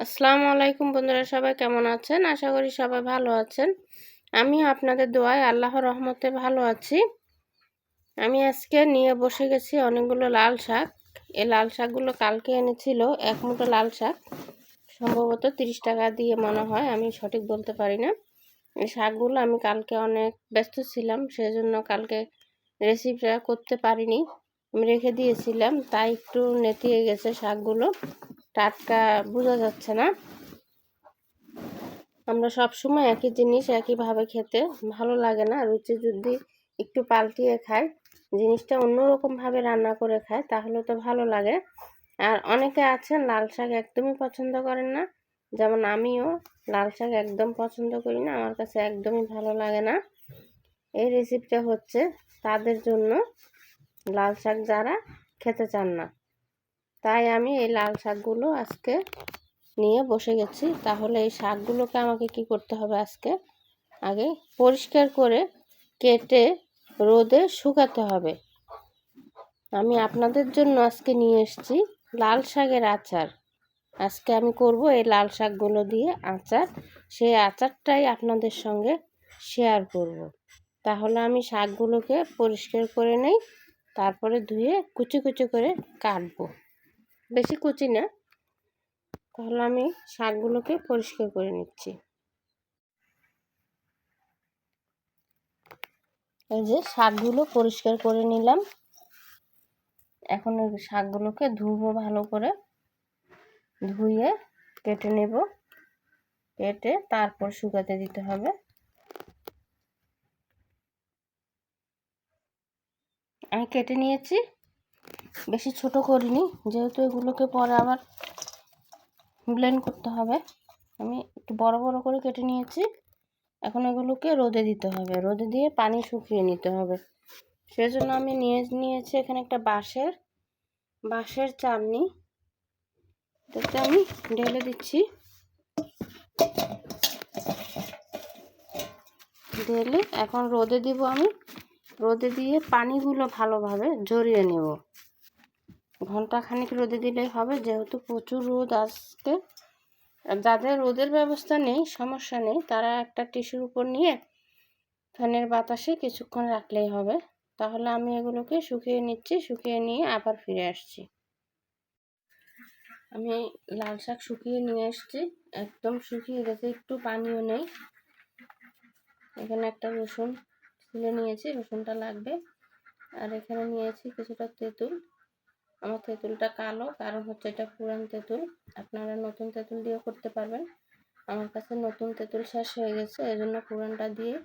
আসসালামু আলাইকুম বন্ধুরা, সবাই কেমন আছেন? আশা করি সবাই ভালো আছেন। আমি আপনাদের দোয়ায় আল্লাহর রহমতে ভালো আছি। আমি আজকে নিয়ে বসে গেছি অনেকগুলো লাল শাক। এই লাল শাকগুলো কালকে এনেছিল এক মুঠো লাল শাক। সম্ভবত তিরিশ টাকা দিয়ে মনে হয়, আমি সঠিক বলতে পারি না। এই শাকগুলো আমি কালকে অনেক ব্যস্ত ছিলাম, সেজন্য কালকে রেসিপিটা করতে পারিনি। আমি রেখে দিয়েছিলাম, তাই একটু নেতিয়ে গেছে শাকগুলো। টাটকা বোঝা যাচ্ছে না। আমরা সব সময় একই জিনিস একইভাবে খেতে ভালো লাগে না। রুচি যদি একটু পাল্টিয়ে খাই, জিনিসটা অন্যরকমভাবে রান্না করে খায় তাহলে তো ভালো লাগে। আর অনেকে আছেন লাল শাক একদমই পছন্দ করেন না। যেমন আমিও লাল শাক একদম পছন্দ করি না, আমার কাছে একদমই ভালো লাগে না। এই রেসিপিটা হচ্ছে তাদের জন্য লাল শাক যারা খেতে চান না। তাই আমি এই লাল শাকগুলো আজকে নিয়ে বসে গেছি। তাহলে এই শাকগুলোকে আমাকে কি করতে হবে আজকে? আগে পরিষ্কার করে কেটে রোদে শুকাতে হবে। আমি আপনাদের জন্য আজকে নিয়ে এসেছি লাল শাকের আচার। আজকে আমি করব এই লাল শাকগুলো দিয়ে আচার। সেই আচারটাই আপনাদের সঙ্গে শেয়ার করব। তাহলে আমি শাকগুলোকে পরিষ্কার করে নেই, তারপরে ধুয়ে কুচি কুচি করে কাটবো। বেশি কুচি না, তাহলে আমি শাকগুলোকে পরিষ্কার করে নিচ্ছি। এই যে শাকগুলো পরিষ্কার করে নিলাম। এখন শাকগুলোকে ধুবো ভালো করে। ধুয়ে কেটে নেব। কেটে তারপর শুকাতে দিতে হবে। আমি কেটে নিয়েছি। বেশি ছোট করিনি, যেহেতু এগুলোকে পরে আবার ব্লেন্ড করতে হবে। আমি একটু বড় বড় করে কেটে নিয়েছি। এখন এগুলোকে রোদে দিতে হবে। রোদে দিয়ে পানি শুকিয়ে নিতে হবে। সেজন্য আমি নিয়ে, নিয়েছি এখানে একটা বাঁশের বাঁশের চামনি এটাতে আমি ঢেলে দিচ্ছি। ঢেলে এখন রোদে দিব আমি। রোদে দিয়ে পানিগুলো ভালোভাবে জড়িয়ে নেব। ঘণ্টা খানিক রোদে দিলেই হবে, যেহেতু প্রচুর রোদ আজকে যাদের রোদের ব্যবস্থা নেই, সমস্যা নেই, তারা একটা টিস্যুর উপর নিয়ে ফ্যানের বাতাসে কিছুক্ষণ রাখলেই হবে। তাহলে আমি এগুলোকে শুকিয়ে নিচ্ছি, শুকিয়ে নিয়ে আবার ফিরে আসছি। আমি লাল শাক শুকিয়ে নিয়ে এসছি। একদম শুকিয়ে গেছে, একটু পানিও নেই। এখানে একটা রসুন ছিলে নিয়েছি, রসুনটা লাগবে। আর এখানে নিয়েছি কিছুটা তেঁতুল। আমার তেঁতুলটা কালো, কারণ হচ্ছে এটা পুরান তেঁতুল। আপনারা নতুন তেঁতুল দিয়ে করতে পারবেন। আমার কাছে নতুন তেঁতুল শেষ হয়ে গেছে এই জন্য পুরানটা দিয়ে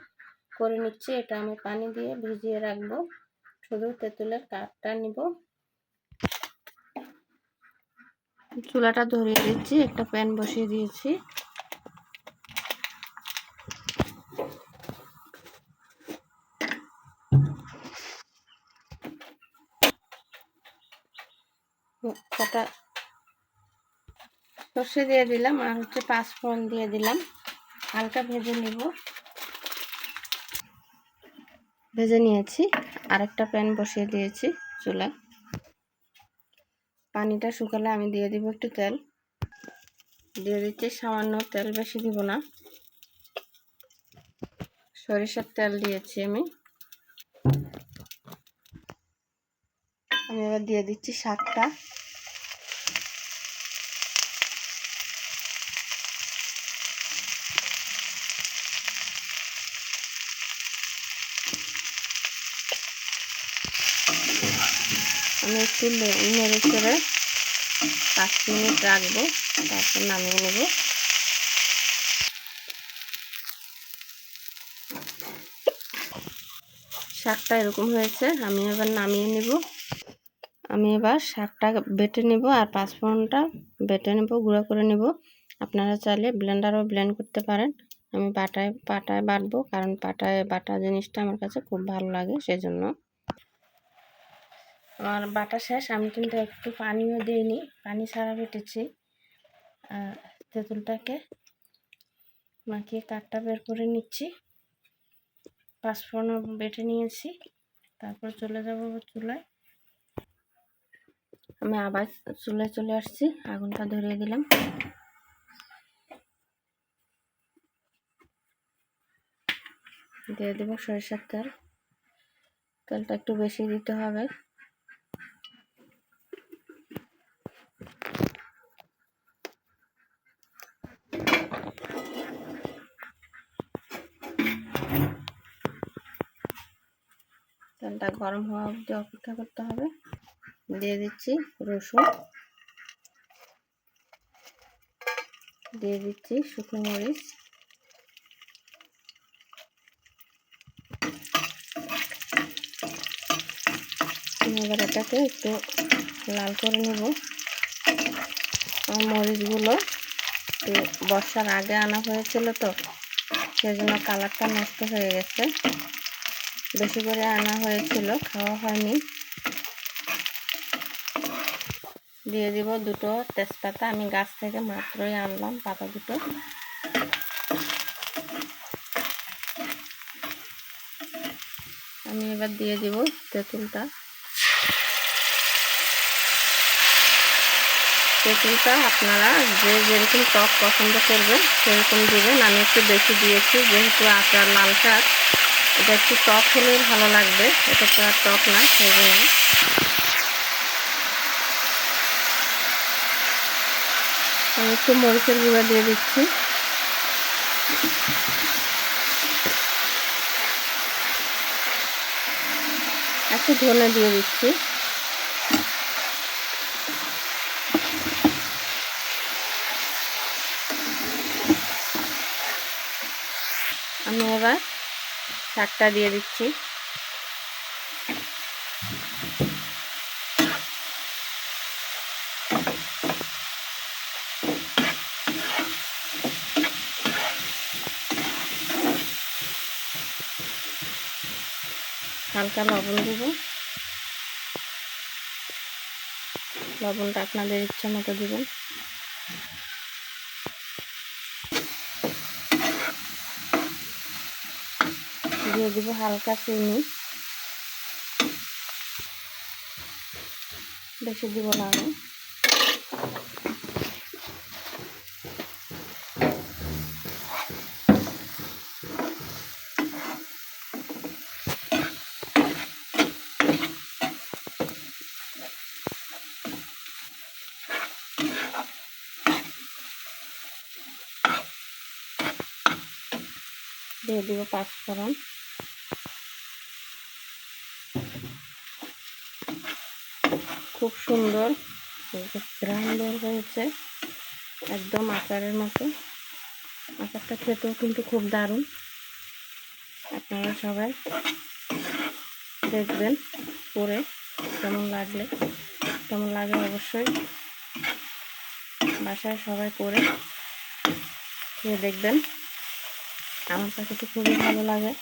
করে নিচ্ছি। এটা আমি পানি দিয়ে ভিজিয়ে রাখব। শুধু তেঁতুলের কাঠটা নিব। চুলাটা ধরিয়ে দিচ্ছি, একটা প্যান বসিয়ে দিয়েছি। কটা সর্ষে দিয়ে দিলাম আর হচ্ছে পাঁচফোড়ন দিয়ে দিলাম। হালকা ভেজে নিব। ভেজে নিয়েছি। আরেকটা প্যান বসিয়ে দিয়েছি চুলায়। পানিটা শুকালে আমি দিয়ে দিব একটু তেল। দিয়ে দিচ্ছি সামান্য তেল, বেশি দিব না। সরিষার তেল দিয়েছি আমি। আমি এবার দিয়ে দিচ্ছি শাকটা। আমি একটু নেড়ে চেড়ে পাঁচ মিনিট রাখব, তারপর নামিয়ে নেব। শাকটা এরকম হয়েছে, আমি এবার নামিয়ে নেব। আমি এবার শাকটা বেটে নেব আর পাঁচ পাঁচফোড়নটা বেটে নেব, গুঁড়ো করে নেব। আপনারা চাইলে ব্লেন্ডারও ব্লেন্ড করতে পারেন। আমি পাটায় পাটায় বাটবো, কারণ পাটায় বাটা জিনিসটা আমার কাছে খুব ভালো লাগে, সেজন্য। আমার বাটা শেষ, আমি কিন্তু একটু পানিও দিইনি, পানি ছাড়া বেটেছি। তেঁতুলটাকে মাখিয়ে কাঠটা বের করে নিচ্ছি। পাঁচফোড়নও বেটে নিয়েছি, তারপর চলে যাব চুলায়। আমি আবার চুলে চলে আসছি, আগুনটা ধরিয়ে দিলাম। দিয়ে দেবো সরিষার তেল। তেলটা একটু বেশি দিতে হবে। তেলটা গরম হওয়া অবধি অপেক্ষা করতে হবে। দিয়ে দিচ্ছি রসুন। দিয়ে দিচ্ছি শুকনো মরিচ। এবার এটাকে একটু লাল করে নেব। মরিচগুলো বর্ষার আগে আনা হয়েছিল তো, সেজন্য কালারটা নষ্ট হয়ে গেছে। বেশি করে আনা হয়েছিল, খাওয়া হয়নি। দিয়ে দিব দুটো তেজপাতা। আমি গাছ থেকে মাত্রই আনলাম, পাতা দুটো। আমি এবার দিয়ে দিব তেঁতুলটা। তেঁতুলটা আপনারা যে যেরকম টক পছন্দ করবেন, সেরকম দিবেন। আমি একটু বেশি দিয়েছি, যেহেতু আচার, লাল শাক। এটা একটু টক হলেই ভালো লাগবে। এটা তো আর টক না, সেই জন্য। আমি একটু মরিচের গুঁড়া দিয়ে দিচ্ছি। একটু ধনে দিয়ে দিচ্ছি। আমি এবার শাকটা দিয়ে দিচ্ছি। হালকা লবণ দেব। লবণটা আপনাদের ইচ্ছা মতো দেবেন। দিয়ে দিব হালকা চিনি। বেশি দিব না আমি। দিয়ে দিব পাঁচফোড়ন। খুব সুন্দর। গ্রাম হয়েছে, একদম আচারের মতো। আচারটা খেতেও কিন্তু খুব দারুণ। আপনারা সবাই দেখবেন পরে কেমন লাগলে। কেমন লাগে অবশ্যই বাসায় সবাই করে খেয়ে দেখবেন। আমার কাছে তো খুবই ভালো লাগে।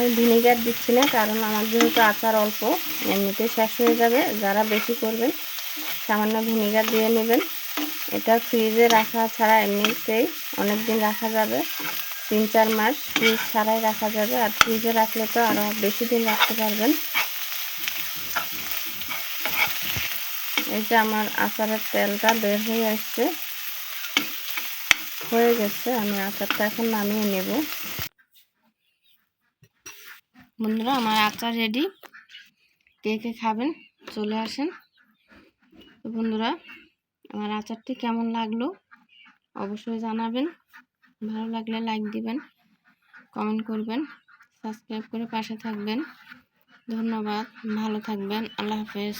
আমি ভিনেগার দিচ্ছি না, কারণ আমার যেহেতু আচার অল্প, এমনিতে শেষ হয়ে যাবে। যারা বেশি করবেন, সামান্য ভিনেগার দিয়ে নেবেন। এটা ফ্রিজে রাখা ছাড়া এমনিতেই অনেক দিন রাখা যাবে। তিন চার মাস ফ্রিজ ছাড়াই রাখা যাবে। আর ফ্রিজে রাখলে তো আরও বেশি দিন রাখতে পারবেন। এই যে আমার আচারের তেলটা বের হয়ে আসছে। হয়ে গেছে, আমি আচারটা এখন নামিয়ে নেব। বন্ধুরা, আমার আচার রেডি কে কে খাবেন? চলে আসেন। তো বন্ধুরা, আমার আচারটি কেমন লাগল অবশ্যই জানাবেন। ভালো লাগলে লাইক দিবেন কমেন্ট করবেন সাবস্ক্রাইব করে পাশে থাকবেন। ধন্যবাদ, ভালো থাকবেন। আল্লাহ হাফেজ।